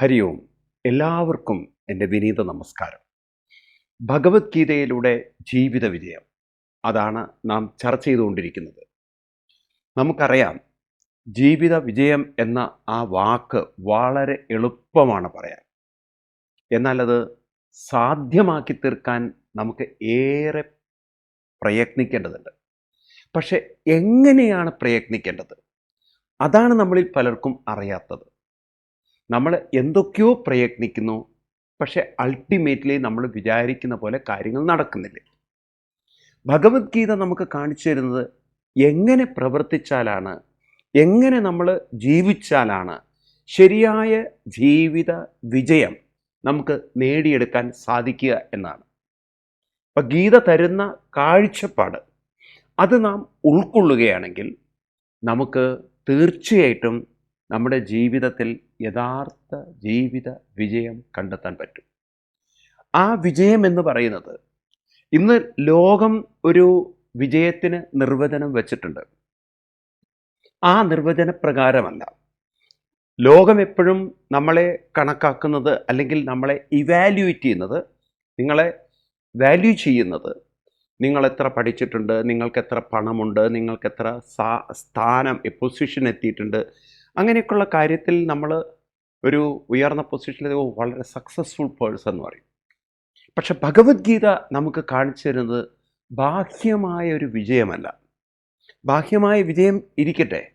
ഹരി ഓം എല്ലാവർക്കും എന്റെ വിനീത നമസ്കാരം. ഭഗവത്ഗീതയിലൂടെ ജീവിത വിജയം. അതാണ് നാം ചർച്ച ചെയ്തുകൊണ്ടിരിക്കുന്നത്. നമുക്കറിയാം ജീവിത വിജയം എന്ന ആ വാക്ക് വളരെ എളുപ്പമാണ് പറയാൻ. എന്നാൽ അത് സാധ്യമാക്കി തീർക്കാൻ നമുക്ക് ഏറെ പ്രയത്നിക്കേണ്ടതുണ്ട്. പക്ഷെ എങ്ങനെയാണ് പ്രയത്നിക്കേണ്ടത്? അതാണ് നമ്മളിൽ പലർക്കും അറിയാത്തത്. നമ്മൾ എന്തൊക്കെയോ പ്രയത്നിക്കുന്നു പക്ഷേ അൾട്ടിമേറ്റ്ലി നമ്മൾ വിചാരിക്കുന്ന പോലെ കാര്യങ്ങൾ നടക്കുന്നില്ല. ഭഗവത്ഗീത നമുക്ക് കാണിച്ചു തരുന്നത് എങ്ങനെ പ്രവർത്തിച്ചാലാണ് എങ്ങനെ നമ്മൾ ജീവിച്ചാലാണ് ശരിയായ ജീവിത വിജയം നമുക്ക് നേടിയെടുക്കാൻ സാധിക്കുക എന്നാണ്. അപ്പം ഗീത തരുന്ന കാഴ്ചപ്പാട് അത് നാം ഉൾക്കൊള്ളുകയാണെങ്കിൽ നമുക്ക് തീർച്ചയായിട്ടും നമ്മുടെ ജീവിതത്തിൽ യഥാർത്ഥ ജീവിത വിജയം കണ്ടെത്താൻ പറ്റും. ആ വിജയം എന്ന് പറയുന്നത് ഇന്ന് ലോകം ഒരു വിജയത്തിന് നിർവചനം വച്ചിട്ടുണ്ട്. ആ നിർവചന പ്രകാരമല്ല. ലോകം എപ്പോഴും നമ്മളെ കണക്കാക്കുന്നത് അല്ലെങ്കിൽ നമ്മളെ ഇവാലുവേറ്റ് ചെയ്യുന്നത് നിങ്ങളെ വാല്യൂ ചെയ്യുന്നത് നിങ്ങൾ എത്ര പഠിച്ചിട്ടുണ്ട് നിങ്ങൾക്ക് എത്ര പണമുണ്ട് നിങ്ങൾക്ക് എത്ര സ്ഥാനം പൊസിഷൻ എത്തിയിട്ടുണ്ട് അങ്ങനെയൊക്കെയുള്ള കാര്യത്തിൽ നമ്മൾ ഒരു ഉയർന്ന പൊസിഷനിൽ വളരെ സക്സസ്ഫുൾ പേഴ്സൺ എന്ന് പറയും. പക്ഷെ ഭഗവത്ഗീത നമുക്ക് കാണിച്ചു തരുന്നത് ബാഹ്യമായ ഒരു വിജയമല്ല. ബാഹ്യമായ വിജയം ഇരിക്കട്ടെ.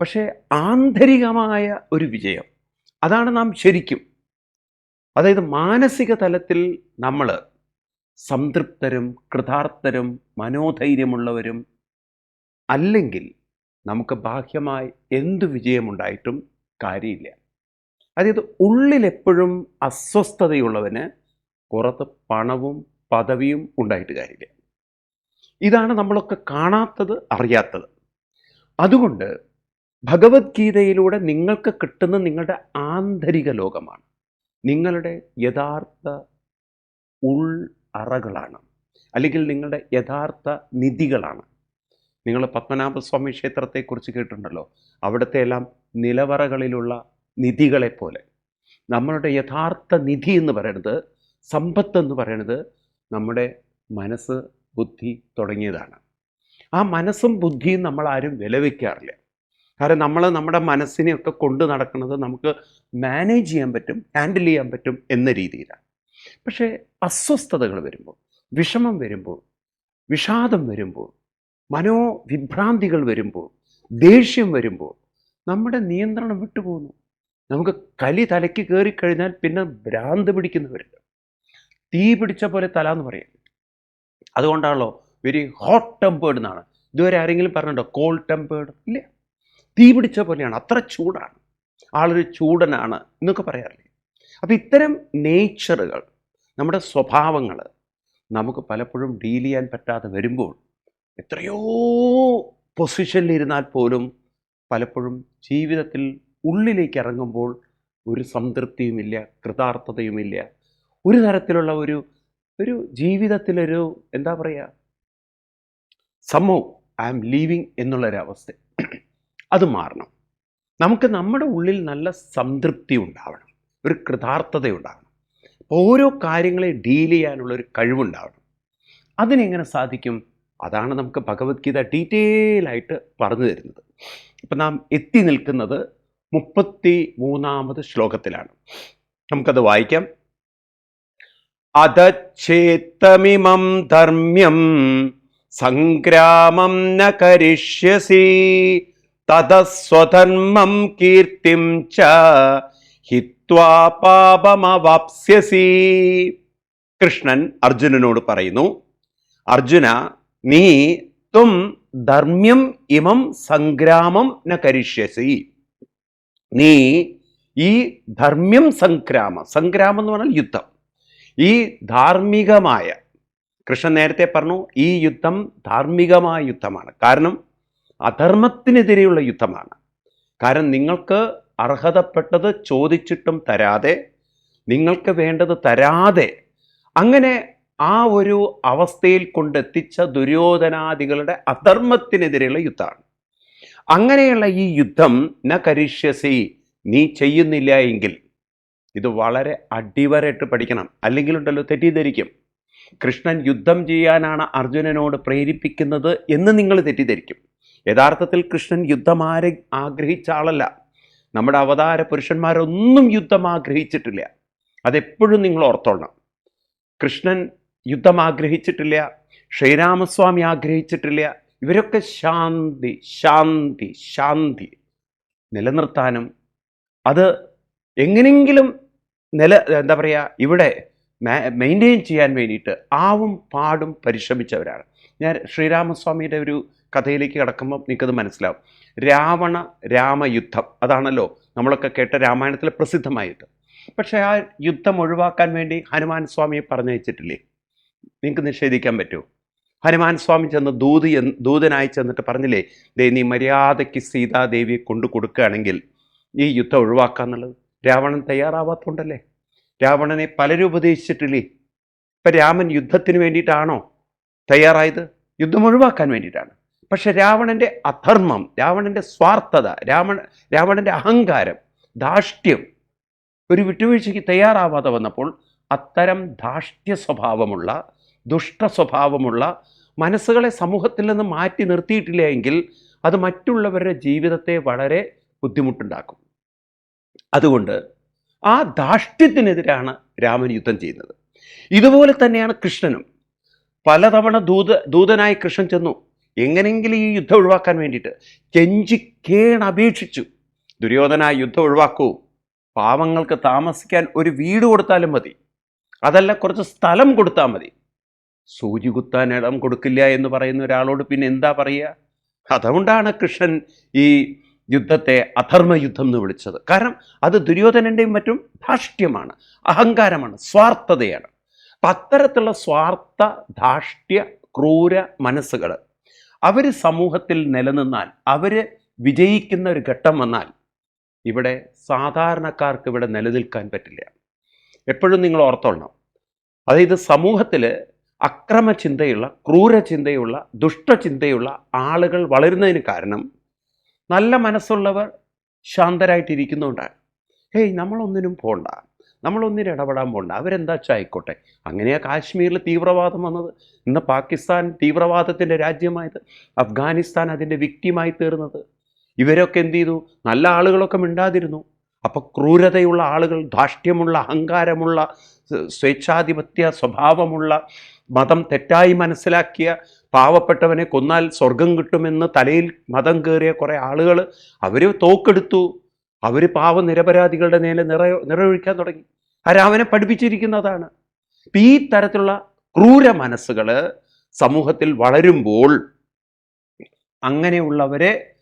പക്ഷേ ആന്തരികമായ ഒരു വിജയം. അതാണ് നാം ശരിക്കും. അതായത് മാനസിക തലത്തിൽ നമ്മൾ സംതൃപ്തരും കൃതാർത്ഥരും മനോധൈര്യമുള്ളവരും അല്ലെങ്കിൽ നമുക്ക് ബാഹ്യമായി എന്ത് വിജയമുണ്ടായിട്ടും കാര്യമില്ല. അതായത് ഉള്ളിലെപ്പോഴും അസ്വസ്ഥതയുള്ളവന് പുറത്ത് പണവും പദവിയും ഉണ്ടായിട്ട് കാര്യമില്ല. ഇതാണ് നമ്മളൊക്കെ കാണാത്തത് അറിയാത്തത്. അതുകൊണ്ട് ഭഗവത്ഗീതയിലൂടെ നിങ്ങൾക്ക് കിട്ടുന്ന നിങ്ങളുടെ ആന്തരിക ലോകമാണ്. നിങ്ങളുടെ യഥാർത്ഥ ഉൾ അറകളാണ്. അല്ലെങ്കിൽ നിങ്ങളുടെ യഥാർത്ഥ നിധികളാണ്. നിങ്ങൾ പത്മനാഭസ്വാമി ക്ഷേത്രത്തെക്കുറിച്ച് കേട്ടിട്ടുണ്ടല്ലോ. അവിടുത്തെ എല്ലാം നിലവറകളിലുള്ള നിധികളെപ്പോലെ. നമ്മളുടെ യഥാർത്ഥ നിധി എന്ന് പറയുന്നത് സമ്പത്ത് എന്ന് പറയുന്നത് നമ്മുടെ മനസ്സ് ബുദ്ധി തുടങ്ങിയതാണ്. ആ മനസ്സും ബുദ്ധിയും നമ്മൾ ആരും വിലവെക്കാറില്ല കാരണം നമ്മൾ നമ്മുടെ മനസ്സിനെയൊക്കെ കൊണ്ട് നടക്കുന്നത് നമുക്ക് മാനേജ് ചെയ്യാൻ പറ്റും ഹാൻഡിൽ ചെയ്യാൻ പറ്റും എന്ന രീതിയിലാണ്. പക്ഷേ അസ്വസ്ഥതകൾ വരുമ്പോൾ വിഷമം വരുമ്പോൾ വിഷാദം വരുമ്പോൾ മനോവിഭ്രാന്തികൾ വരുമ്പോൾ ദേഷ്യം വരുമ്പോൾ നമ്മുടെ നിയന്ത്രണം വിട്ടുപോകുന്നു നമുക്ക് കലി തലയ്ക്ക് കയറിക്കഴിഞ്ഞാൽ പിന്നെ ഭ്രാന്ത് പിടിക്കുന്നവരുണ്ട് തീ പിടിച്ച പോലെ തല എന്ന് പറയും. അതുകൊണ്ടാണല്ലോ വെരി ഹോട്ട് ടെമ്പേർഡ് എന്നാണ്. ഇതുവരെ ആരെങ്കിലും പറഞ്ഞിട്ടുണ്ടോ? കോൾഡ് ടെമ്പേർഡ് ഇല്ല. തീ പിടിച്ച പോലെയാണ്. അത്ര ചൂടാണ്. ആളൊരു ചൂടനാണ് എന്നൊക്കെ പറയാറില്ലേ? അപ്പം ഇത്തരം നേച്ചറുകൾ നമ്മുടെ സ്വഭാവങ്ങൾ നമുക്ക് പലപ്പോഴും ഡീൽ ചെയ്യാൻ പറ്റാതെ വരുമ്പോൾ എത്രയോ പൊസിഷനിലിരുന്നാൽ പോലും പലപ്പോഴും ജീവിതത്തിൽ ഉള്ളിലേക്ക് ഇറങ്ങുമ്പോൾ ഒരു സംതൃപ്തിയുമില്ല കൃതാർത്ഥതയുമില്ല. ഒരു തരത്തിലുള്ള ഒരു ഒരു ജീവിതത്തിലൊരു എന്താ പറയുക സമോ ഐ ആം ലീവിങ് എന്നുള്ളൊരവസ്ഥ. അത് മാറണം. നമുക്ക് നമ്മുടെ ഉള്ളിൽ നല്ല സംതൃപ്തി ഉണ്ടാവണം. ഒരു കൃതാർത്ഥത ഉണ്ടാവണം. ഓരോ കാര്യങ്ങളെ ഡീൽ ചെയ്യാനുള്ള ഒരു കഴിവുണ്ടാവണം. അതിനെങ്ങനെ സാധിക്കും? അതാണ് നമുക്ക് ഭഗവത്ഗീത ഡീറ്റെയിൽ ആയിട്ട് പറഞ്ഞു തരുന്നത്. ഇപ്പം നാം എത്തി നിൽക്കുന്നത് മുപ്പത്തി മൂന്നാമത് ശ്ലോകത്തിലാണ്. നമുക്കത് വായിക്കാം. അതച്ഛേത്തമിമം ധർമ്മ്യം സംഗ്രാമം ന കരിഷ്യസി തതസ്വധർമ്മം കീർത്തിം ച ഹിത്വാ പാപമവാപ്സ്യസി. കൃഷ്ണൻ അർജുനനോട് പറയുന്നു അർജുന നീ ത്വം ധർമ്മ്യം ഇമം സംഗ്രാമം ന കരിഷ്യസി. നീ ഈ ധർമ്മ്യം സംഗ്രാമം സംഗ്രാമം എന്ന് പറഞ്ഞാൽ യുദ്ധം. ഈ ധാർമ്മികമായ കൃഷ്ണൻ നേരത്തെ പറഞ്ഞു ഈ യുദ്ധം ധാർമ്മികമായ യുദ്ധമാണ്. കാരണം അധർമ്മത്തിനെതിരെയുള്ള യുദ്ധമാണ്. കാരണം നിങ്ങൾക്ക് അർഹതപ്പെട്ടത് ചോദിച്ചിട്ടും തരാതെ നിങ്ങൾക്ക് വേണ്ടത് തരാതെ അങ്ങനെ ആ ഒരു അവസ്ഥയിൽ കൊണ്ടെത്തിച്ച ദുര്യോധനാദികളുടെ അധർമ്മത്തിനെതിരെയുള്ള യുദ്ധമാണ്. അങ്ങനെയുള്ള ഈ യുദ്ധം ന കരിഷ്യസി നീ ചെയ്യുന്നില്ല എങ്കിൽ ഇത് വളരെ അടിവരയിട്ട് പഠിക്കണം. അല്ലെങ്കിലുണ്ടല്ലോ തെറ്റിദ്ധരിക്കും. കൃഷ്ണൻ യുദ്ധം ചെയ്യാനാണ് അർജുനനോട് പ്രേരിപ്പിക്കുന്നത് എന്ന് നിങ്ങൾ തെറ്റിദ്ധരിക്കും. യഥാർത്ഥത്തിൽ കൃഷ്ണൻ യുദ്ധം ആരെ ആഗ്രഹിച്ച ആളല്ല. നമ്മുടെ അവതാര പുരുഷന്മാരൊന്നും യുദ്ധം ആഗ്രഹിച്ചിട്ടില്ല. അതെപ്പോഴും നിങ്ങൾ ഓർത്തോളണം. കൃഷ്ണൻ യുദ്ധം ആഗ്രഹിച്ചിട്ടില്ല ശ്രീരാമസ്വാമി ആഗ്രഹിച്ചിട്ടില്ല. ഇവരൊക്കെ ശാന്തി ശാന്തി ശാന്തി നിലനിർത്താനും അത് എങ്ങനെയെങ്കിലും നില എന്താ പറയുക ഇവിടെ മെയിന്റെയിൻ ചെയ്യാൻ വേണ്ടിയിട്ട് ആവും പാടും പരിശ്രമിച്ചവരാണ്. ഞാൻ ശ്രീരാമസ്വാമിയുടെ ഒരു കഥയിലേക്ക് കിടക്കുമ്പോൾ നിങ്ങൾക്കത് മനസ്സിലാവും. രാവണ രാമയുദ്ധം അതാണല്ലോ നമ്മളൊക്കെ കേട്ട രാമായണത്തിലെ പ്രസിദ്ധമായ യുദ്ധം പക്ഷേ ആ യുദ്ധം ഒഴിവാക്കാൻ വേണ്ടി ഹനുമാൻ സ്വാമിയെ പറഞ്ഞയച്ചിട്ടില്ലേ? നിങ്ങൾക്ക് നിഷേധിക്കാൻ പറ്റുമോ? ഹനുമാൻ സ്വാമി ചെന്ന് ദൂതി ദൂതനായി ചെന്നിട്ട് പറഞ്ഞില്ലേ ദേ നീ മര്യാദയ്ക്ക് സീതാദേവിയെ കൊണ്ടു കൊടുക്കുകയാണെങ്കിൽ ഈ യുദ്ധം ഒഴിവാക്കാന്നുള്ളത്. രാവണൻ തയ്യാറാവാത്തതുകൊണ്ടല്ലേ രാവണനെ പലരും ഉപദേശിച്ചിട്ടില്ലേ? ഇപ്പം രാമൻ യുദ്ധത്തിന് വേണ്ടിയിട്ടാണോ തയ്യാറായത്? യുദ്ധം ഒഴിവാക്കാൻ വേണ്ടിയിട്ടാണ്. പക്ഷെ രാവണന്റെ അധർമ്മം രാവണന്റെ സ്വാർത്ഥത രാവണ രാവണന്റെ അഹങ്കാരം ധാഷ്ട്യം ഒരു വിട്ടുവീഴ്ചയ്ക്ക് തയ്യാറാവാതെ വന്നപ്പോൾ അത്തരം ധാഷ്ട്യ സ്വഭാവമുള്ള ദുഷ്ട സ്വഭാവമുള്ള മനസ്സുകളെ സമൂഹത്തിൽ നിന്ന് മാറ്റി നിർത്തിയിട്ടില്ല എങ്കിൽ അത് മറ്റുള്ളവരുടെ ജീവിതത്തെ വളരെ ബുദ്ധിമുട്ടുണ്ടാക്കും. അതുകൊണ്ട് ആ ധാഷ്ട്യത്തിനെതിരാണ് രാമൻ യുദ്ധം ചെയ്യുന്നത്. ഇതുപോലെ തന്നെയാണ് കൃഷ്ണനും. പലതവണ ദൂത ദൂതനായി കൃഷ്ണൻ ചെന്നു. എങ്ങനെയെങ്കിലും ഈ യുദ്ധം ഒഴിവാക്കാൻ വേണ്ടിയിട്ട് കെഞ്ചിക്കേണപേക്ഷിച്ചു ദുര്യോധന യുദ്ധം ഒഴിവാക്കൂ. പാവങ്ങൾക്ക് താമസിക്കാൻ ഒരു വീട് കൊടുത്താലും മതി. അതല്ല കുറച്ച് സ്ഥലം കൊടുത്താൽ മതി. സൂചി കുത്താൻ ഇടം കൊടുക്കില്ല എന്ന് പറയുന്ന ഒരാളോട് പിന്നെ എന്താ പറയുക? അതുകൊണ്ടാണ് കൃഷ്ണൻ ഈ യുദ്ധത്തെ അധർമ്മ യുദ്ധം എന്ന് വിളിച്ചത്. കാരണം അത് ദുര്യോധനന്റെയും മറ്റും ധാഷ്ട്യമാണ് അഹങ്കാരമാണ് സ്വാർത്ഥതയാണ്. അപ്പം അത്തരത്തിലുള്ള സ്വാർത്ഥ ധാഷ്ട്യ ക്രൂര മനസ്സുകൾ അവർ സമൂഹത്തിൽ നിലനിന്നാൽ അവർ വിജയിക്കുന്ന ഒരു ഘട്ടം വന്നാൽ ഇവിടെ സാധാരണക്കാർക്ക് ഇവിടെ നിലനിൽക്കാൻ പറ്റില്ല. എപ്പോഴും നിങ്ങൾ ഓർത്തോളണം. അതായത് സമൂഹത്തിൽ അക്രമ ചിന്തയുള്ള ക്രൂര ചിന്തയുള്ള ദുഷ്ടചിന്തയുള്ള ആളുകൾ വളരുന്നതിന് കാരണം നല്ല മനസ്സുള്ളവർ ശാന്തരായിട്ടിരിക്കുന്നതുകൊണ്ടാണ് ഹേയ് നമ്മളൊന്നിനും പോണ്ട. നമ്മളൊന്നിനും ഇടപെടാൻ പോണ്ട. അവരെന്താ ആയിക്കോട്ടെ. അങ്ങനെയാ കാശ്മീരിൽ തീവ്രവാദം വന്നത്. ഇന്ന് പാകിസ്ഥാൻ തീവ്രവാദത്തിന്റെ രാജ്യമായത് അഫ്ഗാനിസ്ഥാൻ അതിന്റെ വിക്റ്റിമായി തീർന്നത്. ഇവരൊക്കെ എന്ത് ചെയ്തു നല്ല ആളുകളൊക്കെ മിണ്ടാതിരുന്നു. അപ്പോൾ ക്രൂരതയുള്ള ആളുകൾ ധാഷ്ട്യമുള്ള അഹങ്കാരമുള്ള സ്വേച്ഛാധിപത്യ സ്വഭാവമുള്ള മതം തെറ്റായി മനസ്സിലാക്കിയ പാവപ്പെട്ടവനെ കൊന്നാൽ സ്വർഗം കിട്ടുമെന്ന് തലയിൽ മതം കയറിയ കുറേ ആളുകൾ അവർ തോക്കെടുത്തു. അവർ പാവ നിരപരാധികളുടെ നേരെ നിറ നിറയൊഴിക്കാൻ തുടങ്ങി. ആരവനെ പഠിപ്പിച്ചിരിക്കുന്നതാണ്. അപ്പം ഈ തരത്തിലുള്ള ക്രൂര മനസ്സുകൾ സമൂഹത്തിൽ വളരുമ്പോൾ അങ്ങനെയുള്ളവരെ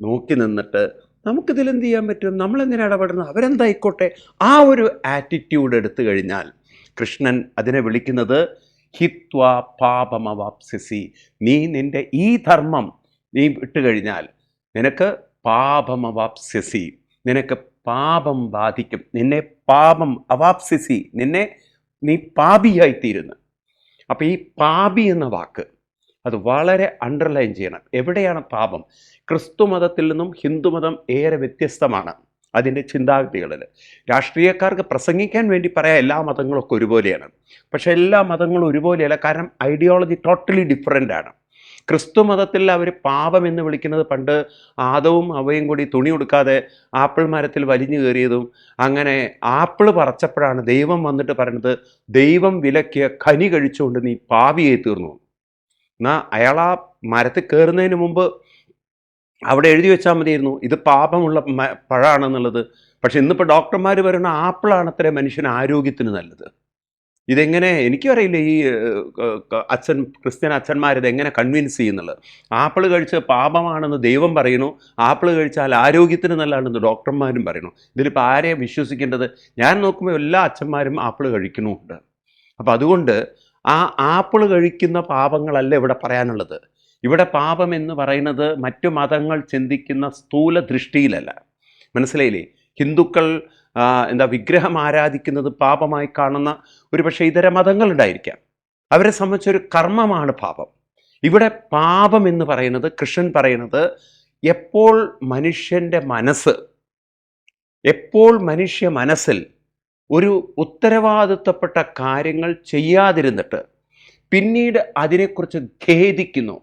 നോക്കി നിന്നിട്ട് നമുക്കിതിൽ എന്ത് ചെയ്യാൻ പറ്റും? നമ്മളെന്തിനാ ഇടപെടുന്നത് അവരെന്തായിക്കോട്ടെ? ആ ഒരു ആറ്റിറ്റ്യൂഡ് എടുത്തു കഴിഞ്ഞാൽ കൃഷ്ണൻ അതിനെ വിളിക്കുന്നത് ഹിത്വ പാപമവാപ്സിസി. നീ നിന്റെ ഈ ധർമ്മം നീ വിട്ടു കഴിഞ്ഞാൽ നിനക്ക് പാപമവാപ്സിസി. നിനക്ക് പാപം ബാധിക്കും. നിന്നെ പാപം അവാപ്സിസി. നിന്നെ നീ പാപിയായിത്തീരുന്നു. അപ്പോൾ ഈ പാപി എന്ന വാക്ക് അത് വളരെ അണ്ടർലൈൻ ചെയ്യണം. എവിടെയാണ് പാപം? ക്രിസ്തു മതത്തിൽ നിന്നും ഹിന്ദുമതം ഏറെ വ്യത്യസ്തമാണ്. അതിന്റെ ചിന്താഗതികളിൽ. രാഷ്ട്രീയക്കാർക്ക് പ്രസംഗിക്കാൻ വേണ്ടി പറയാം എല്ലാ മതങ്ങളൊക്കെ ഒരുപോലെയാണ്. പക്ഷേ എല്ലാ മതങ്ങളും ഒരുപോലെയല്ല കാരണം ഐഡിയോളജി ടോട്ടലി ഡിഫറെന്റ് ആണ്. ക്രിസ്തു മതത്തിൽ അവർ പാപം എന്ന് വിളിക്കുന്നത് പണ്ട് ആദവും അവയും കൂടി തുണി ഉടുക്കാതെ ആപ്പിൾ മരത്തിൽ വലിഞ്ഞു കയറിയതും അങ്ങനെ ആപ്പിൾ പറച്ചപ്പോഴാണ് ദൈവം വന്നിട്ട് പറയുന്നത് ദൈവം വിലക്കിയ ഖനി കഴിച്ചുകൊണ്ട് നീ പാവിയായി തീർന്നു. എന്നാൽ അയാൾ ആ മരത്തിൽ കയറുന്നതിന് മുമ്പ് അവിടെ എഴുതി വെച്ചാൽ മതിയായിരുന്നു. ഇത് പാപമുള്ള പഴമാണെന്നുള്ളത് പക്ഷെ ഇന്നിപ്പോൾ ഡോക്ടർമാർ പറയുന്ന ആപ്പിളാണ് അത്ര മനുഷ്യന് ആരോഗ്യത്തിന് നല്ലത്. ഇതെങ്ങനെ എനിക്കും അറിയില്ല ഈ അച്ഛൻ ക്രിസ്ത്യൻ അച്ഛന്മാരിത് എങ്ങനെ കൺവിൻസ് ചെയ്യുന്നുള്ളത് ആപ്പിൾ കഴിച്ച് പാപമാണെന്ന് ദൈവം പറയുന്നു. ആപ്പിൾ കഴിച്ചാൽ ആരോഗ്യത്തിന് നല്ലതാണെന്ന് ഡോക്ടർമാരും പറയുന്നു. ഇതിലിപ്പോൾ ആരെയും വിശ്വസിക്കേണ്ടത്? ഞാൻ നോക്കുമ്പോൾ എല്ലാ അച്ഛന്മാരും ആപ്പിൾ കഴിക്കുന്നുമുണ്ട്. അപ്പോൾ അതുകൊണ്ട് ആ ആപ്പിൾ കഴിക്കുന്ന പാപങ്ങളല്ല ഇവിടെ പറയാനുള്ളത്. ഇവിടെ പാപം എന്ന് പറയുന്നത് മറ്റു മതങ്ങൾ ചിന്തിക്കുന്ന സ്ഥൂല ദൃഷ്ടിയിലല്ല. മനസ്സിലായില്ലേ? ഹിന്ദുക്കൾ എന്താ വിഗ്രഹം ആരാധിക്കുന്നത് പാപമായി കാണുന്ന ഒരു പക്ഷേ ഇതര മതങ്ങളുണ്ടായിരിക്കാം അവരെ സംബന്ധിച്ചൊരു കർമ്മമാണ് പാപം. ഇവിടെ പാപം എന്ന് പറയുന്നത് കൃഷ്ണൻ പറയുന്നത് എപ്പോൾ മനുഷ്യന്റെ മനസ്സ് എപ്പോൾ മനുഷ്യ മനസ്സിൽ ഒരു ഉത്തരവാദിത്തപ്പെട്ട കാര്യങ്ങൾ ചെയ്യാതിരുന്നിട്ട് പിന്നീട് അതിനെക്കുറിച്ച് ഖേദിക്കുന്നു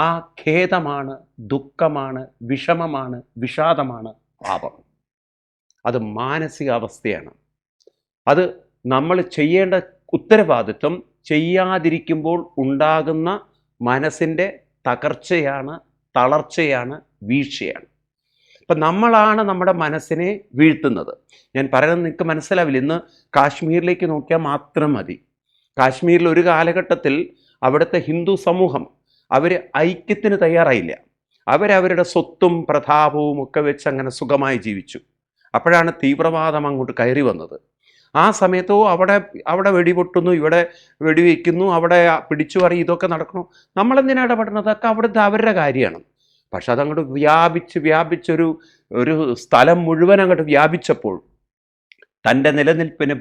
ആ ഖേദമാണ് ദുഃഖമാണ് വിഷമമാണ് വിഷാദമാണ് പാപം. അത് മാനസികാവസ്ഥയാണ്. അത് നമ്മൾ ചെയ്യേണ്ട ഉത്തരവാദിത്വം ചെയ്യാതിരിക്കുമ്പോൾ ഉണ്ടാകുന്ന മനസ്സിന്റെ തകർച്ചയാണ് തളർച്ചയാണ് വീഴ്ചയാണ്. അപ്പം നമ്മളാണ് നമ്മുടെ മനസ്സിനെ വീഴ്ത്തുന്നത്. ഞാൻ പറയുന്നത് നിങ്ങൾക്ക് മനസ്സിലാവില്ല. ഇന്ന് കാശ്മീരിലേക്ക് നോക്കിയാൽ മാത്രം മതി. കാശ്മീരിൽ ഒരു കാലഘട്ടത്തിൽ അവിടുത്തെ ഹിന്ദു സമൂഹം അവർ ഐക്യത്തിന് തയ്യാറായില്ല. അവരവരുടെ സ്വത്തും പ്രതാപവും ഒക്കെ വെച്ച് അങ്ങനെ സുഖമായി ജീവിച്ചു. അപ്പോഴാണ് തീവ്രവാദം അങ്ങോട്ട് കയറി വന്നത്. ആ സമയത്തോ അവിടെ അവിടെ വെടിപൊട്ടുന്നു ഇവിടെ വെടിവെക്കുന്നു അവിടെ പിടിച്ചു പറ ഇതൊക്കെ നടക്കണു. നമ്മളെന്തിനാണ് ഇടപെടുന്നത് അതൊക്കെ അവിടുത്തെ അവരുടെ കാര്യമാണ്. പക്ഷെ അതങ്ങോട്ട് വ്യാപിച്ച് വ്യാപിച്ചൊരു ഒരു സ്ഥലം മുഴുവൻ അങ്ങോട്ട് വ്യാപിച്ചപ്പോൾ തന്റെ നിലനിൽപ്പിന്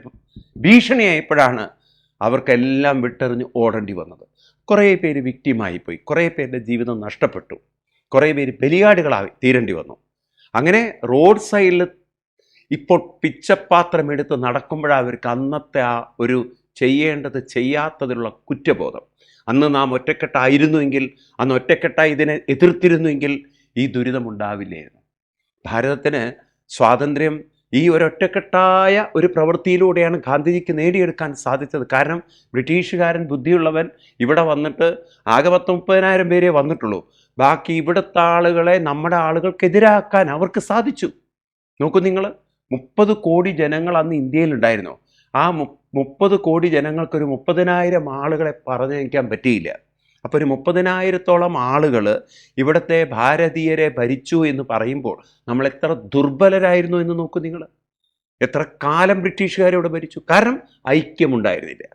ഭീഷണിയായപ്പോഴാണ് അവർക്കെല്ലാം വിട്ടെറിഞ്ഞ് ഓടേണ്ടി വന്നത്. കുറേ പേര് വിക്റ്റിമായി പോയി കുറേ പേരുടെ ജീവിതം നഷ്ടപ്പെട്ടു. കുറേ പേര് ബലിയാടുകളായി തീരേണ്ടി വന്നു. അങ്ങനെ റോഡ് സൈഡിൽ ഇപ്പോൾ പിച്ചപ്പാത്രം എടുത്ത് നടക്കുമ്പോഴാണ് അവർക്ക് അന്നത്തെ ആ ഒരു ചെയ്യേണ്ടത് ചെയ്യാത്തതിലുള്ള കുറ്റബോധം. അന്ന് നാം ഒറ്റക്കെട്ടായിരുന്നുവെങ്കിൽ അന്ന് ഒറ്റക്കെട്ടായി ഇതിനെ എതിർത്തിരുന്നുവെങ്കിൽ ഈ ദുരിതം ഉണ്ടാവില്ലായിരുന്നു ഭാരതത്തിന് സ്വാതന്ത്ര്യം ഈ ഒരൊറ്റക്കെട്ടായ ഒരു പ്രവൃത്തിയിലൂടെയാണ് ഗാന്ധിജിക്ക് നേടിയെടുക്കാൻ സാധിച്ചത്. കാരണം ബ്രിട്ടീഷുകാരൻ ബുദ്ധിയുള്ളവൻ ഇവിടെ വന്നിട്ട് ആകെ പത്ത് മുപ്പതിനായിരം പേരേ വന്നിട്ടുള്ളൂ. ബാക്കി ഇവിടുത്തെ ആളുകളെ നമ്മുടെ ആളുകൾക്കെതിരാക്കാൻ അവർക്ക് സാധിച്ചു. നോക്കൂ നിങ്ങൾ മുപ്പത് കോടി ജനങ്ങൾ അന്ന് ഇന്ത്യയിലുണ്ടായിരുന്നു. ആ മുപ്പത് കോടി ജനങ്ങൾക്കൊരു മുപ്പതിനായിരം ആളുകളെ പറഞ്ഞയക്കാൻ പറ്റിയില്ല. അപ്പോൾ ഒരു മുപ്പതിനായിരത്തോളം ആളുകൾ ഇവിടുത്തെ ഭാരതീയരെ ഭരിച്ചു എന്ന് പറയുമ്പോൾ നമ്മൾ എത്ര ദുർബലരായിരുന്നു എന്ന് നോക്കൂ നിങ്ങൾ എത്ര കാലം ബ്രിട്ടീഷുകാരോട് ഭരിച്ചു. കാരണം ഐക്യമുണ്ടായിരുന്നില്ല.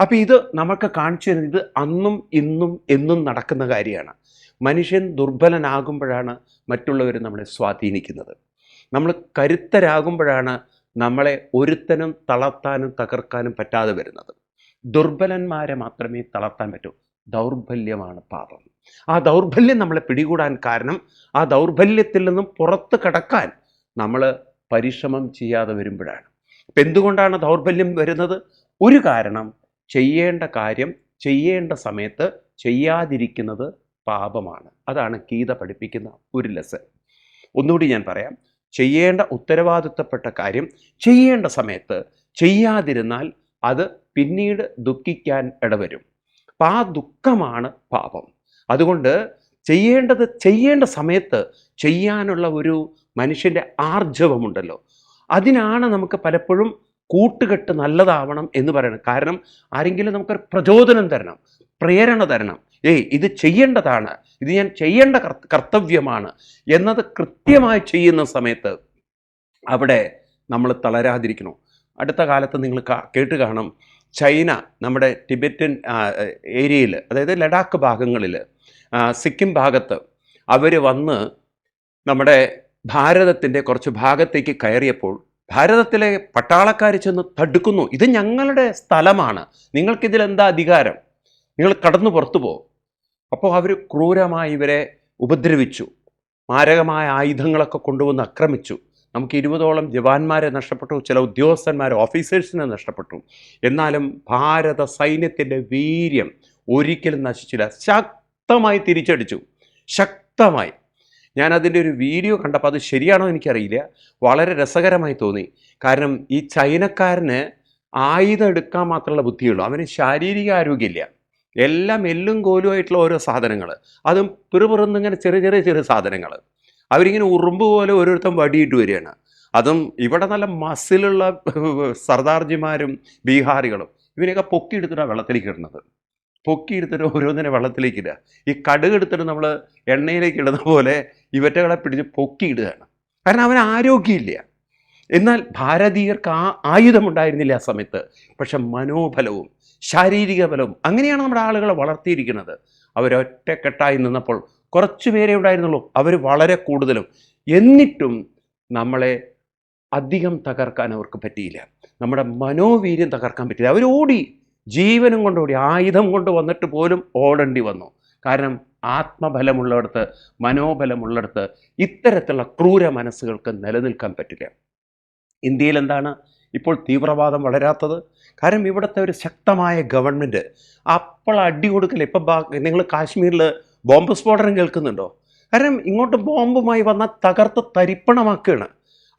അപ്പോൾ ഇത് നമുക്ക് കാണിച്ചു തരുന്നത് ഇത് അന്നും ഇന്നും എന്നും നടക്കുന്ന കാര്യമാണ്. മനുഷ്യൻ ദുർബലനാകുമ്പോഴാണ് മറ്റുള്ളവർ നമ്മളെ സ്വാധീനിക്കുന്നത്. നമ്മൾ കരുത്തരാകുമ്പോഴാണ് നമ്മളെ ഒരുത്തനും തളർത്താനും തകർക്കാനും പറ്റാതെ വരുന്നത്. ദുർബലന്മാരെ മാത്രമേ തളർത്താൻ പറ്റൂ. ദൗർബല്യമാണ് പാപം. ആ ദൗർബല്യം നമ്മളെ പിടികൂടാൻ കാരണം ആ ദൗർബല്യത്തിൽ നിന്നും പുറത്ത് കടക്കാൻ നമ്മൾ പരിശ്രമം ചെയ്യാതെ വരുമ്പോഴാണ്. ഇപ്പം എന്തുകൊണ്ടാണ് ദൗർബല്യം വരുന്നത്? ഒരു കാരണം ചെയ്യേണ്ട കാര്യം ചെയ്യേണ്ട സമയത്ത് ചെയ്യാതിരിക്കുന്നത് പാപമാണ്. അതാണ് ഗീത പഠിപ്പിക്കുന്ന ഒരു ലെസൺ ഒന്നുകൂടി ഞാൻ പറയാം. ചെയ്യേണ്ട ഉത്തരവാദിത്തപ്പെട്ട കാര്യം ചെയ്യേണ്ട സമയത്ത് ചെയ്യാതിരുന്നാൽ അത് പിന്നീട് ദുഃഖിക്കാൻ ഇടവരും. അപ്പം ആ ദുഃഖമാണ് പാപം. അതുകൊണ്ട് ചെയ്യേണ്ടത് ചെയ്യേണ്ട സമയത്ത് ചെയ്യാനുള്ള ഒരു മനുഷ്യന്റെ ആർജവമുണ്ടല്ലോ. അതിനാണ് നമുക്ക് പലപ്പോഴും കൂട്ടുകെട്ട് നല്ലതാവണം എന്ന് പറയുന്നത്. കാരണം ആരെങ്കിലും നമുക്കൊരു പ്രചോദനം തരണം പ്രേരണ തരണം. ഏയ് ഇത് ചെയ്യേണ്ടതാണ്. ഇത് ഞാൻ ചെയ്യേണ്ട കർത്തവ്യമാണ് എന്നത് കൃത്യമായി ചെയ്യുന്ന സമയത്ത് അവിടെ നമ്മൾ തളരാതിരിക്കണം. അടുത്ത കാലത്ത് നിങ്ങൾ കേട്ട് കാണും. ചൈന നമ്മുടെ ടിബറ്റൻ ഏരിയയിൽ അതായത് ലഡാക്ക് ഭാഗങ്ങളിൽ സിക്കിം ഭാഗത്ത് അവർ വന്ന് നമ്മുടെ ഭാരതത്തിന്റെ കുറച്ച് ഭാഗത്തേക്ക് കയറിയപ്പോൾ ഭാരതത്തിലെ പട്ടാളക്കാർ ചെന്ന് തടുക്കുന്നു. ഇത് ഞങ്ങളുടെ സ്ഥലമാണ്. നിങ്ങൾക്കിതിലെന്താ അധികാരം? നിങ്ങൾ കടന്നു പുറത്തു പോകും അപ്പോൾ അവർ ക്രൂരമായി ഇവരെ ഉപദ്രവിച്ചു. മാരകമായ ആയുധങ്ങളൊക്കെ കൊണ്ടുവന്ന് ആക്രമിച്ചു. നമുക്ക് ഇരുപതോളം ജവാന്മാരെ നഷ്ടപ്പെട്ടു ചില ഉദ്യോഗസ്ഥന്മാരെ ഓഫീസേഴ്സിനെ നഷ്ടപ്പെട്ടു. എന്നാലും ഭാരത സൈന്യത്തിന്റെ വീര്യം ഒരിക്കലും നശിച്ചില്ല. ശക്തമായി തിരിച്ചടിച്ചു. ശക്തമായി. ഞാൻ അതിന്റെ ഒരു വീഡിയോ കണ്ടപ്പോൾ അത് ശരിയാണോ എനിക്കറിയില്ല. വളരെ രസകരമായി തോന്നി. കാരണം ഈ ചൈനക്കാരന് ആയുധം എടുക്കാൻ മാത്രമുള്ള ബുദ്ധിയുള്ളൂ. അവന് ശാരീരിക ആരോഗ്യമില്ല. എല്ലാം എല്ലും കോലുമായിട്ടുള്ള ഓരോ സാധനങ്ങൾ അതും പിറുപിറുന്നിങ്ങനെ ചെറിയ ചെറിയ ചെറിയ സാധനങ്ങൾ അവരിങ്ങനെ ഉറുമ്പ് പോലെ ഓരോരുത്തരും വടിയിട്ട് വരികയാണ്. അതും ഇവിടെ നല്ല മസിലുള്ള സർദാർജിമാരും ബീഹാറികളും ഇവനെയൊക്കെ പൊക്കിയെടുത്തിട്ടാണ് വെള്ളത്തിലേക്ക് ഇടുന്നത്. പൊക്കിയെടുത്തിട്ട് ഓരോന്നിനെ വെള്ളത്തിലേക്ക് ഇടുക. ഈ കടുക് എടുത്തിട്ട് നമ്മൾ എണ്ണയിലേക്ക് ഇടുന്ന പോലെ ഇവറ്റകളെ പിടിച്ച് പൊക്കിയിടുകയാണ്. കാരണം അവന് ആരോഗ്യമില്ല. എന്നാൽ ഭാരതീയർക്ക് ആ ആയുധമുണ്ടായിരുന്നില്ല ആ സമയത്ത്. പക്ഷെ മനോബലവും ശാരീരിക ബലവും അങ്ങനെയാണ് നമ്മുടെ ആളുകളെ വളർത്തിയിരിക്കുന്നത്. അവരൊറ്റക്കെട്ടായി നിന്നപ്പോൾ കുറച്ച് പേരെ ഉണ്ടായിരുന്നുള്ളൂ. അവർ വളരെ കൂടുതലും. എന്നിട്ടും നമ്മളെ അധികം തകർക്കാൻ അവർക്ക് പറ്റിയില്ല. നമ്മുടെ മനോവീര്യം തകർക്കാൻ പറ്റിയില്ല. അവർ ഓടി ജീവനും കൊണ്ട് ഓടി ആയുധം കൊണ്ട് വന്നിട്ട് പോലും ഓടേണ്ടി വന്നു. കാരണം ആത്മബലമുള്ളിടത്ത് മനോബലമുള്ളിടത്ത് ഇത്തരത്തിലുള്ള ക്രൂര മനസ്സുകൾക്ക് നിലനിൽക്കാൻ പറ്റില്ല. ഇന്ത്യയിൽ എന്താണ് ഇപ്പോൾ തീവ്രവാദം വളരാത്തത്? കാരണം ഇവിടുത്തെ ഒരു ശക്തമായ ഗവൺമെന്റ് അപ്പോൾ അടി കൊടുക്കില്ല ഇപ്പം നിങ്ങൾ കാശ്മീരിൽ ബോംബ് സ്ഫോടനം കേൾക്കുന്നുണ്ടോ? കാരണം ഇങ്ങോട്ട് ബോംബുമായി വന്ന തകർത്ത് തരിപ്പണമാക്കുകയാണ്.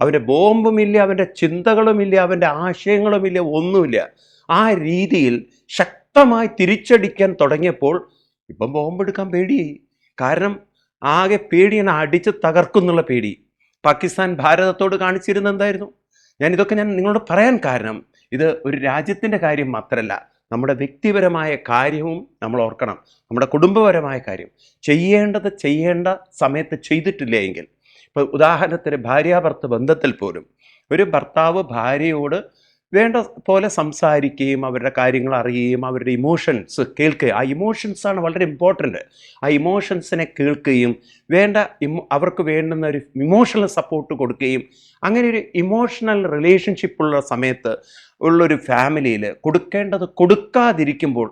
അവന്റെ ബോംബുമില്ല അവന്റെ ചിന്തകളുമില്ല അവന്റെ ആശയങ്ങളുമില്ല ഒന്നുമില്ല. ആ രീതിയിൽ ശക്തമായി തിരിച്ചടിക്കാൻ തുടങ്ങിയപ്പോൾ ഇപ്പം ബോംബെടുക്കാൻ പേടിയായി. കാരണം ആകെ പേടിയാണ് അടിച്ച് തകർക്കുന്നുള്ള പേടി. പാകിസ്ഥാൻ ഭാരതത്തോട് കാണിച്ചിരുന്ന എന്തായിരുന്നു? ഞാൻ ഇതൊക്കെ ഞാൻ നിങ്ങളോട് പറയാൻ കാരണം ഇത് ഒരു രാജ്യത്തിന്റെ കാര്യം മാത്രമല്ല. നമ്മുടെ വ്യക്തിപരമായ കാര്യവും നമ്മൾ ഓർക്കണം. നമ്മുടെ കുടുംബപരമായ കാര്യം. ചെയ്യേണ്ടത് ചെയ്യേണ്ട സമയത്ത് ചെയ്തിട്ടില്ല എങ്കിൽ. ഇപ്പോൾ ഉദാഹരണത്തിന് ഭാര്യാഭർത്ത ബന്ധത്തിൽ പോലും ഒരു ഭർത്താവ് ഭാര്യയോട് വേണ്ട പോലെ സംസാരിക്കുകയും അവരുടെ കാര്യങ്ങൾ അറിയുകയും അവരുടെ ഇമോഷൻസ് കേൾക്കുകയും. ആ ഇമോഷൻസാണ് വളരെ ഇമ്പോർട്ടന്റ് ആ ഇമോഷൻസിനെ കേൾക്കുകയും വേണ്ട അവർക്ക് വേണ്ടുന്ന ഒരു ഇമോഷണൽ സപ്പോർട്ട് കൊടുക്കുകയും അങ്ങനെ ഒരു ഇമോഷണൽ റിലേഷൻഷിപ്പ് ഉള്ള സമയത്ത് ഉള്ളൊരു ഫാമിലിയിൽ കൊടുക്കേണ്ടത് കൊടുക്കാതിരിക്കുമ്പോൾ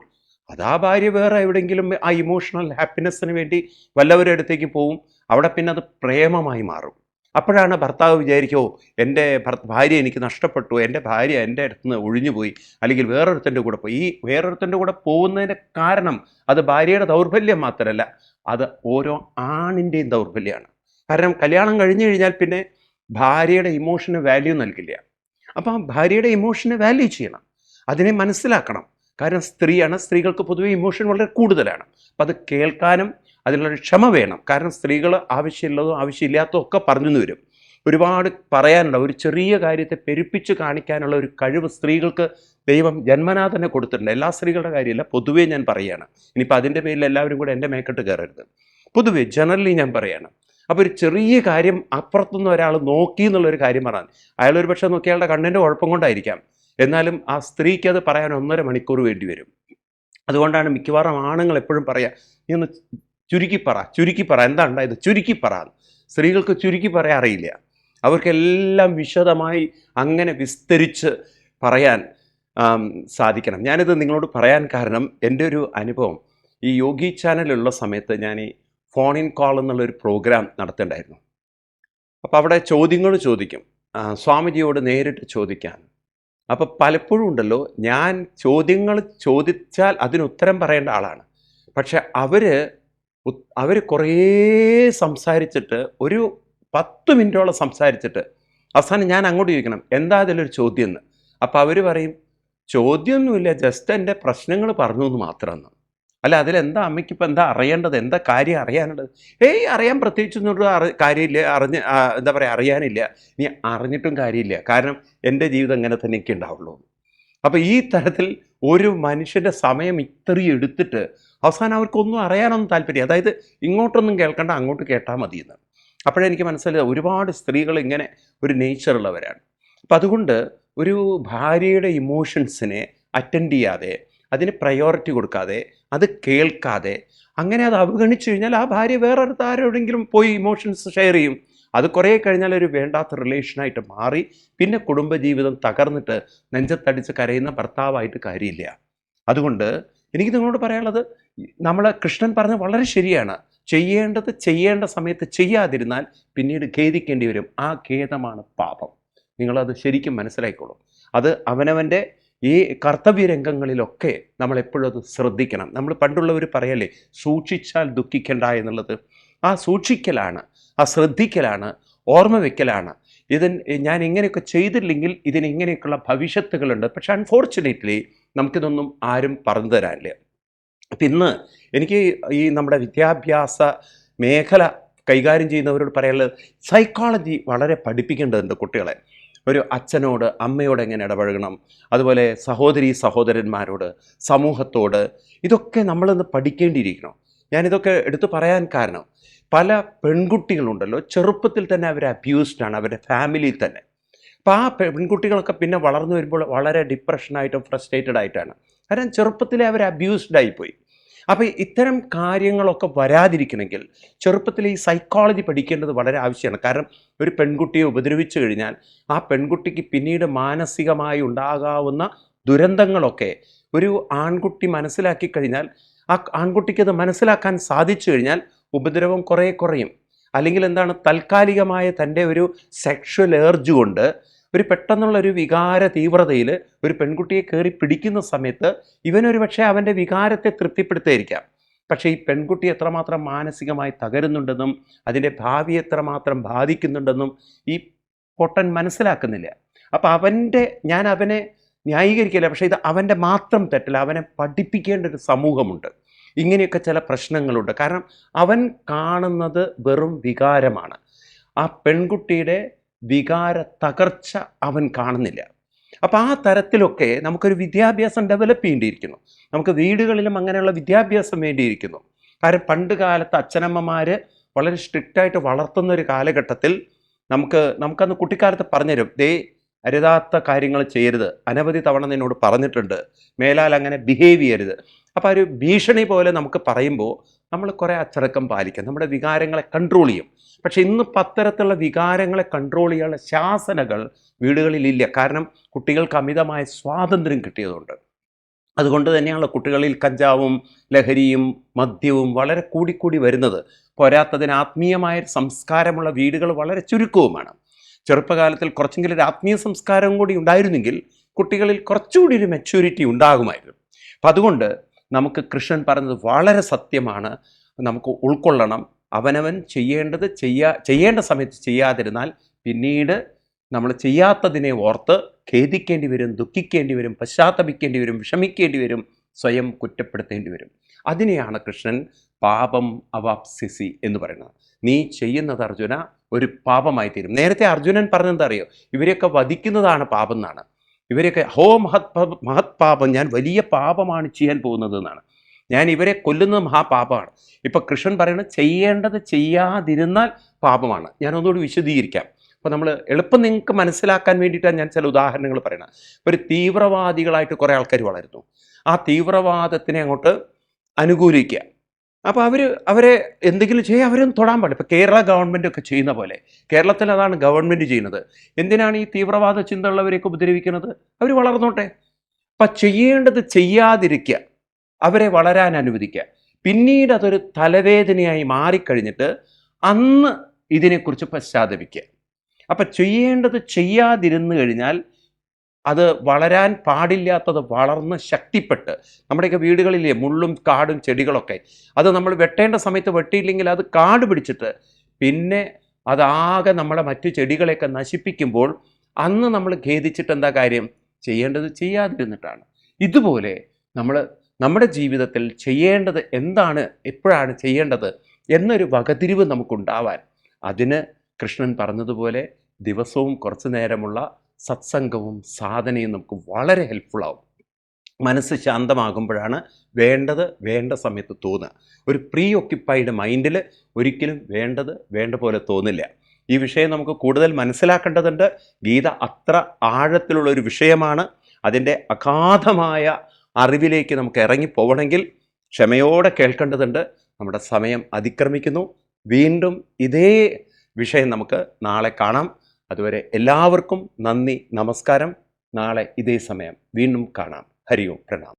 അതാ ഭാര്യ വേറെ എവിടെയെങ്കിലും ആ ഇമോഷണൽ ഹാപ്പിനെസ്സിന് വേണ്ടി വല്ലവരുടെ അടുത്തേക്ക് പോവും. അവിടെ പിന്നെ അത് പ്രേമമായി മാറും. അപ്പോഴാണ് ഭർത്താവ് വിചാരിക്കോ എന്റെ ഭാര്യ എനിക്ക് നഷ്ടപ്പെട്ടു എന്റെ ഭാര്യ എന്റെ അടുത്ത് നിന്ന് ഒഴിഞ്ഞുപോയി അല്ലെങ്കിൽ വേറൊരുത്തന്റെ കൂടെ പോയി. ഈ വേറൊരുത്തന്റെ കൂടെ പോകുന്നതിന്റെ കാരണം അത് ഭാര്യയുടെ ദൗർബല്യം മാത്രമല്ല അത് ഓരോ ആണിന്റെയും ദൗർബല്യമാണ് കാരണം കല്യാണം കഴിഞ്ഞു കഴിഞ്ഞാൽ പിന്നെ ഭാര്യയുടെ ഇമോഷന് വാല്യൂ നൽകില്ല. അപ്പം ഭാര്യയുടെ ഇമോഷന് വാല്യൂ ചെയ്യണം അതിനെ മനസ്സിലാക്കണം. കാരണം സ്ത്രീയാണ് സ്ത്രീകൾക്ക് പൊതുവെ ഇമോഷൻ വളരെ കൂടുതലാണ്. അപ്പം അത് കേൾക്കാനും അതിനുള്ള ക്ഷമ വേണം. കാരണം സ്ത്രീകൾ ആവശ്യമുള്ളതും ആവശ്യമില്ലാത്തതും ഒക്കെ പറഞ്ഞു വരും. ഒരുപാട് പറയാനുള്ള ഒരു ചെറിയ കാര്യത്തെ പെരുപ്പിച്ച് കാണിക്കാനുള്ള ഒരു കഴിവ് സ്ത്രീകൾക്ക് ദൈവം ജന്മനാ തന്നെ കൊടുത്തിട്ടുണ്ട്. എല്ലാ സ്ത്രീകളുടെ കാര്യമല്ല പൊതുവേ ഞാൻ പറയുകയാണ് ഇനിയിപ്പോൾ അതിന്റെ പേരിൽ എല്ലാവരും കൂടെ എന്റെ മേക്കെട്ട് കയറരുത്. പൊതുവേ ജനറലി ഞാൻ പറയുകയാണ് അപ്പോൾ ഒരു ചെറിയ കാര്യം അപ്പുറത്തുനിന്ന് ഒരാൾ നോക്കി എന്നുള്ളൊരു കാര്യം പറയാൻ അയാൾ ഒരു പക്ഷേ നോക്കി അയാളുടെ കണ്ണിന്റെ കുഴപ്പം കൊണ്ടായിരിക്കാം. എന്നാലും ആ സ്ത്രീക്ക് അത് പറയാൻ ഒന്നര മണിക്കൂർ വേണ്ടി വരും. അതുകൊണ്ടാണ് മിക്കവാറും ആണുങ്ങൾ എപ്പോഴും പറയുക നീ ഒന്ന് ചുരുക്കി പറ ചുരുക്കി പറ എന്താ ഉണ്ടായത്? ചുരുക്കി പറ സ്ത്രീകൾക്ക് ചുരുക്കി പറയാൻ അറിയില്ല. അവർക്കെല്ലാം വിശദമായി അങ്ങനെ വിസ്തരിച്ച് പറയാൻ സാധിക്കണം. ഞാനിത് നിങ്ങളോട് പറയാൻ കാരണം എന്റെ ഒരു അനുഭവം. ഈ യോഗി ചാനലുള്ള സമയത്ത് ഞാൻ ഈ ഫോൺ ഇൻ കോൾ എന്നുള്ളൊരു പ്രോഗ്രാം നടത്തേണ്ടായിരുന്നു. അപ്പോൾ അവിടെ ചോദ്യങ്ങൾ ചോദിക്കും. സ്വാമിജിയോട് നേരിട്ട് ചോദിക്കാൻ. അപ്പോൾ പലപ്പോഴും ഉണ്ടല്ലോ ഞാൻ ചോദ്യങ്ങൾ ചോദിച്ചാൽ അതിന് ഉത്തരം പറയേണ്ട ആളാണ്. പക്ഷെ അവർ അവർ കുറേ സംസാരിച്ചിട്ട് ഒരു പത്ത് മിനിറ്റോളം സംസാരിച്ചിട്ട് അവസാനം ഞാൻ അങ്ങോട്ട് ചോദിക്കണം എന്താ അതിലൊരു ചോദ്യം എന്ന് അപ്പോൾ അവർ പറയും ചോദ്യമൊന്നുമില്ല ജസ്റ്റ് എന്റെ പ്രശ്നങ്ങൾ പറഞ്ഞു എന്ന് മാത്രമെന്ന് അല്ല അതിലെന്താ അമ്മയ്ക്ക് ഇപ്പം എന്താ അറിയേണ്ടത്? എന്താ കാര്യം അറിയാനുള്ളത്? ഏയ് അറിയാൻ പ്രത്യേകിച്ചൊന്നും അറി കാര്യമില്ല അറിഞ്ഞ് എന്താ പറയുക അറിയാനില്ല. ഇനി അറിഞ്ഞിട്ടും കാര്യമില്ല. കാരണം എന്റെ ജീവിതം ഇങ്ങനെ തന്നെ ഉണ്ടാവുള്ളൂ. അപ്പോൾ ഈ തരത്തിൽ ഒരു മനുഷ്യന്റെ സമയം ഇത്രയും എടുത്തിട്ട് അവസാനം അവർക്കൊന്നും അറിയാനൊന്നും താല്പര്യം അതായത് ഇങ്ങോട്ടൊന്നും കേൾക്കണ്ട അങ്ങോട്ട് കേട്ടാൽ മതി എന്ന് അപ്പോഴെനിക്ക് മനസ്സിലായത് ഒരുപാട് സ്ത്രീകൾ ഇങ്ങനെ ഒരു നേച്ചറുള്ളവരാണ് അപ്പം അതുകൊണ്ട് ഒരു ഭാര്യയുടെ ഇമോഷൻസിനെ അറ്റൻഡ് ചെയ്യാതെ അതിന് പ്രയോറിറ്റി കൊടുക്കാതെ അത് കേൾക്കാതെ അങ്ങനെ അത് അവഗണിച്ചു കഴിഞ്ഞാൽ ആ ഭാര്യ വേറൊരു ആരോടെങ്കിലും പോയി ഇമോഷൻസ് ഷെയർ ചെയ്യും. അത് കുറേ കഴിഞ്ഞാൽ ഒരു വേണ്ടാത്ത റിലേഷനായിട്ട് മാറി പിന്നെ കുടുംബജീവിതം തകർന്നിട്ട് നെഞ്ചത്തടിച്ച് കരയുന്ന ഭർത്താവായിട്ട് കാര്യമില്ല. അതുകൊണ്ട് എനിക്ക് നിങ്ങളോട് പറയാനുള്ളത് നമ്മൾ കൃഷ്ണൻ പറഞ്ഞ വളരെ ശരിയാണ്. ചെയ്യേണ്ടത് ചെയ്യേണ്ട സമയത്ത് ചെയ്യാതിരുന്നാൽ പിന്നീട് ഖേദിക്കേണ്ടി വരും. ആ ഖേദമാണ് പാപം. നിങ്ങളത് ശരിക്കും മനസ്സിലാക്കിക്കോളൂ അത് അവനവന്റെ ഈ കർത്തവ്യ രംഗങ്ങളിലൊക്കെ നമ്മൾ എപ്പോഴും അത് ശ്രദ്ധിക്കണം. നമ്മൾ പണ്ടുള്ളവർ പറയല്ലേ സൂക്ഷിച്ചാൽ ദുഃഖിക്കണ്ട എന്നുള്ളത്. ആ സൂക്ഷിക്കലാണ്. ആ ശ്രദ്ധിക്കലാണ് ഓർമ്മ വെക്കലാണ്. ഇതിൻ ഞാൻ ഇങ്ങനെയൊക്കെ ചെയ്തില്ലെങ്കിൽ ഇതിന് ഇങ്ങനെയൊക്കെയുള്ള ഭവിഷ്യത്തുകളുണ്ട്. പക്ഷെ അൺഫോർച്ചുനേറ്റ്ലി നമുക്കിതൊന്നും ആരും പറഞ്ഞു തരാനില്ല. അപ്പം ഇന്ന് എനിക്ക് ഈ നമ്മുടെ വിദ്യാഭ്യാസ മേഖല കൈകാര്യം ചെയ്യുന്നവരോട് പറയാനുള്ളത് സൈക്കോളജി വളരെ പഠിപ്പിക്കേണ്ടതുണ്ട് കുട്ടികളെ. ഒരു അച്ഛനോട് അമ്മയോട് എങ്ങനെ ഇടപഴകണം? അതുപോലെ സഹോദരി സഹോദരന്മാരോട് സമൂഹത്തോട് ഇതൊക്കെ നമ്മളിന്ന് പഠിക്കേണ്ടിയിരിക്കണം. ഞാനിതൊക്കെ എടുത്തു പറയാൻ കാരണം പല പെൺകുട്ടികളുണ്ടല്ലോ ചെറുപ്പത്തിൽ തന്നെ അവർ അബ്യൂസ്ഡ് ആണ് അവരുടെ ഫാമിലിയിൽ തന്നെ. അപ്പോൾ ആ പെൺകുട്ടികളൊക്കെ പിന്നെ വളർന്നു വരുമ്പോൾ വളരെ ഡിപ്രഷനായിട്ടും ഫ്രസ്ട്രേറ്റഡ് ആയിട്ടാണ്. കാരണം ചെറുപ്പത്തിലെ അവർ അബ്യൂസ്ഡ് പോയി അപ്പോൾ ഇത്തരം കാര്യങ്ങളൊക്കെ വരാതിരിക്കണമെങ്കിൽ ചെറുപ്പത്തിൽ ഈ സൈക്കോളജി പഠിക്കേണ്ടത് വളരെ ആവശ്യമാണ്. കാരണം ഒരു പെൺകുട്ടിയെ ഉപദ്രവിച്ചു കഴിഞ്ഞാൽ ആ പെൺകുട്ടിക്ക് പിന്നീട് മാനസികമായി ഉണ്ടാകാവുന്ന ദുരന്തങ്ങളൊക്കെ ഒരു ആൺകുട്ടി മനസ്സിലാക്കി കഴിഞ്ഞാൽ ആ ആൺകുട്ടിക്ക് അത് മനസ്സിലാക്കാൻ സാധിച്ചു കഴിഞ്ഞാൽ ഉപദ്രവം കുറേ കുറയും. അല്ലെങ്കിൽ എന്താണ് താൽക്കാലികമായ തന്റെ ഒരു സെക്ഷൽ ഏർജ് കൊണ്ട് ഒരു പെട്ടെന്നുള്ള ഒരു വികാര തീവ്രതയിൽ ഒരു പെൺകുട്ടിയെ കയറി പിടിക്കുന്ന സമയത്ത് ഇവനൊരു പക്ഷേ അവന്റെ വികാരത്തെ തൃപ്തിപ്പെടുത്തിയിരിക്കാം. പക്ഷേ ഈ പെൺകുട്ടി എത്രമാത്രം മാനസികമായി തകരുന്നുണ്ടെന്നും അതിന്റെ ഭാവി എത്രമാത്രം ബാധിക്കുന്നുണ്ടെന്നും ഈ പൊട്ടൻ മനസ്സിലാക്കുന്നില്ല. അപ്പോൾ അവന്റെ ഞാൻ അവനെ ന്യായീകരിക്കില്ല പക്ഷേ ഇത് അവന്റെ മാത്രം തെറ്റല്ല അവനെ പഠിപ്പിക്കേണ്ട ഒരു സമൂഹമുണ്ട്. ഇങ്ങനെയൊക്കെ ചില പ്രശ്നങ്ങളുണ്ട്. കാരണം അവൻ കാണുന്നത് വെറും വികാരമാണ്. ആ പെൺകുട്ടിയുടെ വികാര തകർച്ച അവൻ കാണുന്നില്ല. അപ്പോൾ ആ തരത്തിലൊക്കെ നമുക്കൊരു വിദ്യാഭ്യാസം ഡെവലപ്പ് ചെയ്യേണ്ടിയിരിക്കുന്നു. നമുക്ക് വീടുകളിലും അങ്ങനെയുള്ള വിദ്യാഭ്യാസം വേണ്ടിയിരിക്കുന്നു. കാരണം പണ്ട് കാലത്ത് അച്ഛനമ്മമാർ വളരെ സ്ട്രിക്റ്റായിട്ട് വളർത്തുന്ന ഒരു കാലഘട്ടത്തിൽ നമുക്ക് നമുക്കന്ന് കുട്ടിക്കാലത്ത് പറഞ്ഞുതരും ദേ അരുതാത്ത കാര്യങ്ങൾ ചെയ്യരുത്. അനവധി തവണ നിന്നോട് പറഞ്ഞിട്ടുണ്ട്. മേലാൽ അങ്ങനെ ബിഹേവ് ചെയ്യരുത്. അപ്പോൾ ഒരു ഭീഷണി പോലെ നമുക്ക് പറയുമ്പോൾ നമ്മൾ കുറേ അച്ചടക്കം പാലിക്കും. നമ്മുടെ വികാരങ്ങളെ കൺട്രോൾ ചെയ്യും. പക്ഷേ ഇന്ന് പത്തരത്തിലുള്ള വികാരങ്ങളെ കൺട്രോൾ ചെയ്യാനുള്ള ശാസനകൾ വീടുകളിലില്ല. കാരണം കുട്ടികൾക്ക് അമിതമായ സ്വാതന്ത്ര്യം കിട്ടിയതുകൊണ്ട്. അതുകൊണ്ട് തന്നെയാണ് കുട്ടികളിൽ കഞ്ചാവും ലഹരിയും മദ്യവും വളരെ കൂടിക്കൂടി വരുന്നത്. പോരാത്തതിന് ആത്മീയമായ സംസ്കാരമുള്ള വീടുകൾ വളരെ ചുരുക്കവുമാണ്. ചെറുപ്പകാലത്തിൽ കുറച്ചെങ്കിലും ഒരു ആത്മീയ സംസ്കാരം കൂടി ഉണ്ടായിരുന്നെങ്കിൽ കുട്ടികളിൽ കുറച്ചുകൂടി ഒരു മെച്യൂരിറ്റി ഉണ്ടാകുമായിരുന്നു. അപ്പം അതുകൊണ്ട് നമുക്ക് കൃഷ്ണൻ പറഞ്ഞത് വളരെ സത്യമാണ്. നമുക്ക് ഉൾക്കൊള്ളണം. അവനവൻ ചെയ്യേണ്ടത് ചെയ്യാ ചെയ്യേണ്ട സമയത്ത് ചെയ്യാതിരുന്നാൽ പിന്നീട് നമ്മൾ ചെയ്യാത്തതിനെ ഓർത്ത് ഖേദിക്കേണ്ടി വരും ദുഃഖിക്കേണ്ടി വരും പശ്ചാത്തപിക്കേണ്ടി വരും വിഷമിക്കേണ്ടി വരും സ്വയം കുറ്റപ്പെടുത്തേണ്ടി വരും. അതിനെയാണ് കൃഷ്ണൻ പാപം അവാപ്സിസി എന്ന് പറയുന്നത്. നീ ചെയ്യുന്നത് അർജുന ഒരു പാപമായി തീരും നേരത്തെ അർജുനൻ പറഞ്ഞെന്താ അറിയോ ഇവരെയൊക്കെ വധിക്കുന്നതാണ് പാപം എന്നാണ് ഇവരെയൊക്കെ ഹോ മഹത് മഹത് പാപം ഞാൻ വലിയ പാപമാണ് ചെയ്യാൻ പോകുന്നത് എന്നാണ് ഞാൻ ഇവരെ കൊല്ലുന്നത് മഹാപാപമാണ്. ഇപ്പം കൃഷ്ണൻ പറയുന്നത് ചെയ്യേണ്ടത് ചെയ്യാതിരുന്നാൽ പാപമാണ്. ഞാൻ ഒന്നുകൂടി വിശദീകരിക്കാം. അപ്പോൾ നമ്മൾ എളുപ്പം നിങ്ങൾക്ക് മനസ്സിലാക്കാൻ വേണ്ടിയിട്ടാണ് ഞാൻ ചില ഉദാഹരണങ്ങൾ പറയണത് ഒരു തീവ്രവാദികളായിട്ട് കുറേ ആൾക്കാർ വളരുന്നു. ആ തീവ്രവാദത്തിനെ അങ്ങോട്ട് അനുകൂലിക്കുക. അപ്പോൾ അവർ അവരെ എന്തെങ്കിലും ചെയ്യുക അവരും തൊടാൻ പാടില്ല. ഇപ്പോൾ കേരള ഗവൺമെന്റ് ഒക്കെ ചെയ്യുന്ന പോലെ കേരളത്തിൽ അതാണ് ഗവൺമെന്റ് ചെയ്യുന്നത്. എന്തിനാണ് ഈ തീവ്രവാദ ചിന്തയുള്ളവരെയൊക്കെ ഉപദ്രവിക്കുന്നത്? അവർ വളർന്നോട്ടെ. അപ്പം ചെയ്യേണ്ടത് ചെയ്യാതിരിക്കുക. അവരെ വളരാൻ അനുവദിക്കുക. പിന്നീട് അതൊരു തലവേദനയായി മാറിക്കഴിഞ്ഞിട്ട് അന്ന് ഇതിനെക്കുറിച്ച് പശ്ചാത്തപിക്കുക. അപ്പം ചെയ്യേണ്ടത് ചെയ്യാതിരുന്നു കഴിഞ്ഞാൽ അത് വളരാൻ പാടില്ലാത്തത് വളർന്ന് ശക്തിപ്പെട്ട് നമ്മുടെയൊക്കെ വീടുകളിലെ മുള്ളും കാടും ചെടികളൊക്കെ അത് നമ്മൾ വെട്ടേണ്ട സമയത്ത് വെട്ടിയില്ലെങ്കിൽ അത് കാട് പിടിച്ചിട്ട് പിന്നെ അതാകെ നമ്മളെ മറ്റു ചെടികളെയൊക്കെ നശിപ്പിക്കുമ്പോൾ അന്ന് നമ്മൾ ഖേദിച്ചിട്ട് എന്താ കാര്യം? ചെയ്യേണ്ടത് ചെയ്യാതിരുന്നിട്ടാണ്. ഇതുപോലെ നമ്മൾ നമ്മുടെ ജീവിതത്തിൽ ചെയ്യേണ്ടത് എന്താണ്? എപ്പോഴാണ് ചെയ്യേണ്ടത്? എന്നൊരു വകതിരിവ് നമുക്കുണ്ടാവാൻ. അതിന് കൃഷ്ണൻ പറഞ്ഞതുപോലെ ദിവസവും കുറച്ചു നേരമുള്ള സത്സംഗവും സാധനയും നമുക്ക് വളരെ ഹെൽപ്ഫുൾ മനസ്സ് ശാന്തമാകുമ്പോഴാണ് വേണ്ടത് വേണ്ട സമയത്ത് തോന്നുക. ഒരു പ്രീ ഒക്യുപ്പൈഡ് മൈൻഡിൽ ഒരിക്കലും വേണ്ടത് വേണ്ട പോലെ തോന്നില്ല. ഈ വിഷയം നമുക്ക് കൂടുതൽ മനസ്സിലാക്കേണ്ടതുണ്ട്. ഗീത അത്ര ആഴത്തിലുള്ള ഒരു വിഷയമാണ്. അതിന്റെ അഗാധമായ അറിവിലേക്ക് നമുക്ക് ഇറങ്ങിപ്പോവണമെങ്കിൽ ക്ഷമയോടെ കേൾക്കേണ്ടതുണ്ട്. നമ്മുടെ സമയം അതിക്രമിക്കുന്നു. വീണ്ടും ഇതേ വിഷയം നമുക്ക് നാളെ കാണാം. അതുവരെ എല്ലാവർക്കും നന്ദി നമസ്കാരം. നാളെ ഇതേ സമയം വീണ്ടും കാണാം. ഹരി ഓം പ്രണാം